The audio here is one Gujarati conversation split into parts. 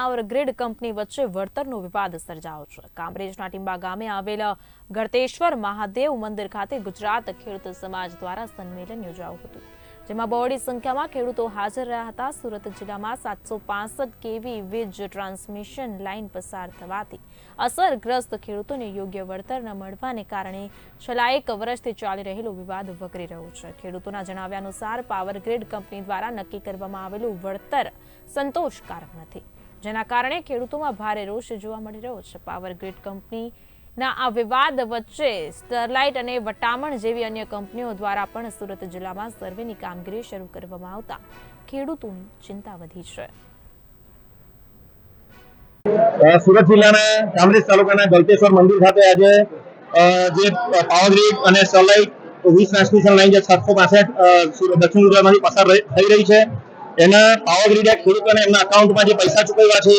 પાવર ગ્રીડ કંપની વચ્ચે વળતરનો વિવાદ સર્જાયો છે. કામરેજના ટીંબા ગામે આવેલ ગળતેશ્વર મહાદેવ મંદિર ખાતે ગુજરાત ખેડૂત સમાજ દ્વારા સંમેલન યોજાયું હતું. જેમાં બહોળી સંખ્યામાં ખેડૂતો હાજર રહ્યા હતા. સુરત જિલ્લામાં સાતસો પાસઠ કેવી વીજ ટ્રાન્સમિશન લાઇન પસાર થવાથી અસરગ્રસ્ત ખેડૂતોને યોગ્ય વળતર ન મળવાને કારણે છેલ્લા એક વર્ષથી ચાલી રહેલો વિવાદ વકરી રહ્યો છે. ખેડૂતોના જણાવ્યા અનુસાર, પાવર ગ્રીડ કંપની દ્વારા નક્કી કરવામાં આવેલું વળતર સંતોષકારક નથી. જેના કારણે ખેડૂતોમાં ભારે રોષ જોવા મળી રહ્યો છે. પાવર ગ્રીડ કંપનીના આ વિવાદ વચ્ચે સ્ટરલાઇટ અને વટામણ જેવી અન્ય કંપનીઓ દ્વારા પણ સુરત જિલ્લામાં સર્વેની કામગીરી શરૂ કરવામાં આવતા ખેડૂતોની ચિંતા વધી છે. સુરત જિલ્લાના કામરેજ તાલુકાના ગલતેશ્વર મંદિર ખાતે આજે જે પાવર ગ્રીડ અને સ્ટરલાઇટ વીસ ટ્રાન્સમિશન લાઇન જે સાતસો પાસઠ દક્ષિણ ગુજરાતમાંથી પસાર થઈ રહી છે. એના પાવર ગ્રીડે ખેડૂતોને એમના અકાઉન્ટમાં જે પૈસા ચૂકવ્યા છે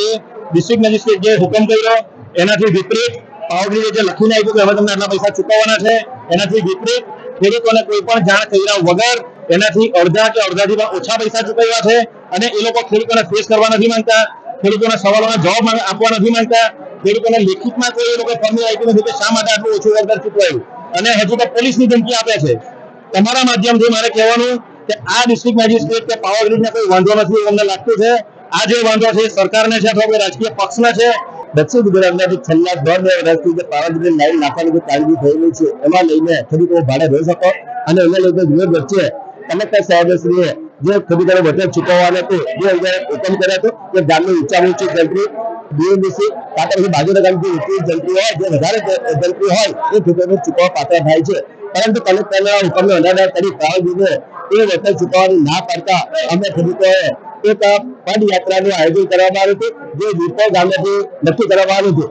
ડિસ્ટ્રિક્ટ મેજિસ્ટ્રેટ જે હુકમ કર્યો, એનાથી વિપરીત પાવર ગ્રીડે જે લખીને આપ્યું કે હવે તમને આટલા પૈસા ચૂકવવાના છે, એનાથી વિપરીત ખેડૂતોને કોઈ પણ જાણ કર્યા વગર એનાથી અડધા કે અડધાથી પણ ઓછા પૈસા ચૂકવ્યા છે અને એ લોકો ખેડૂતોને ફેસ કરવા નથી માંગતા, ખેડૂતોના સવાલોના જવાબ આપવા નથી માંગતા, ખેડૂતોને લેખિતમાં કોઈ એ લોકો ફોર્મ્યુલા આપ્યું નથી કે શા માટે આટલું ઓછું વળતર ચૂકવાયું. અને હજુ તો પોલીસની ધમકી આપે છે. તમારા માધ્યમથી મારે કહેવાનું કે આ ડિસ્ટ્રિક્ટ મેજિસ્ટ્રેટ કે પાવર ગ્રીડને કોઈ વાંધો નથી અમને લાગતું છે. આ જે વાંધો છે સરકારને છે અથવા રાજકીય પક્ષને છે. દક્ષિણ ગુજરાતના જે છેલ્લા દોઢ બે વર્ષથી જે પાવર ગ્રીડ લાઈન નાખવાની જે કામગીરી થયેલી છે, એમાં લઈને ખેડૂતો ભાડે રહી શકો. અને એને લઈને વિરોધ વચ્ચે કલેક્ટર સાહેબશ્રીએ જે ખેડૂતોને વળતર ચૂકવવાનું હતું જે અત્યારે ઓપન કર્યા હતું કે ગામની ઉચ્ચારણ ઊંચી જંત્રી બીએમડીસી કાં તો બાજુના ગામથી ઊંચી જંત્રી હોય, જે વધારે જંત્રી હોય, એ ખેડૂતોને ચૂકવવા પાત્ર થાય છે. પરંતુ કલેક્ટરના હુકમને અનાદાર કરી પાવર દીધો એ વળતર ચૂકવવાની ના પાડતા અમે ખેડૂતોએ એક પદયાત્રાનું આયોજન કરવામાં આવ્યું હતું. જે વિપો ગામેથી નક્કી કરવામાં આવ્યું હતું.